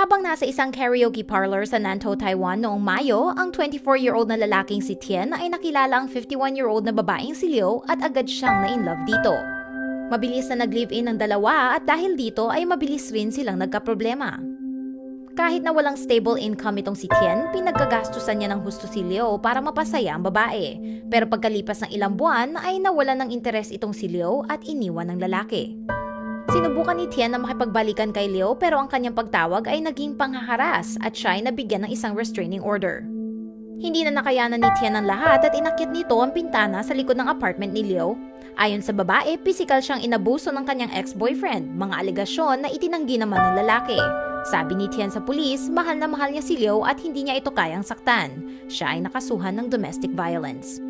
Habang nasa isang karaoke parlor sa Nantou, Taiwan noong Mayo, ang 24-year-old na lalaking si Tien ay nakilala ang 51-year-old na babaeng si Liu at agad siyang na-in-love dito. Mabilis na nag-live-in ang dalawa at dahil dito ay mabilis rin silang nagkaproblema. Kahit na walang stable income itong si Tien, pinagkagastusan niya ng husto si Leo para mapasaya ang babae. Pero pagkalipas ng ilang buwan ay nawalan ng interes itong si Leo at iniwan ng lalaki. Sinubukan ni Tien na makipagbalikan kay Leo pero ang kanyang pagtawag ay naging panghaharas at siya ay nabigyan ng isang restraining order. Hindi na nakayanan ni Tien ang lahat at inakyat nito ang pintana sa likod ng apartment ni Leo. Ayon sa babae, pisikal siyang inabuso ng kanyang ex-boyfriend, mga alegasyon na itinanggi naman ng lalaki. Sabi ni Tien sa pulis, mahal na mahal niya si Leo at hindi niya ito kayang saktan. Siya ay nakasuhan ng domestic violence.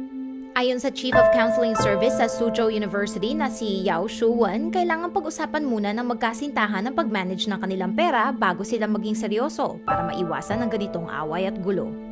Ayon sa Chief of Counseling Service sa Suzhou University na si Yao Shuwen, kailangan pag-usapan muna ng magkasintahan ng pag-manage ng kanilang pera bago sila maging seryoso para maiwasan ang ganitong away at gulo.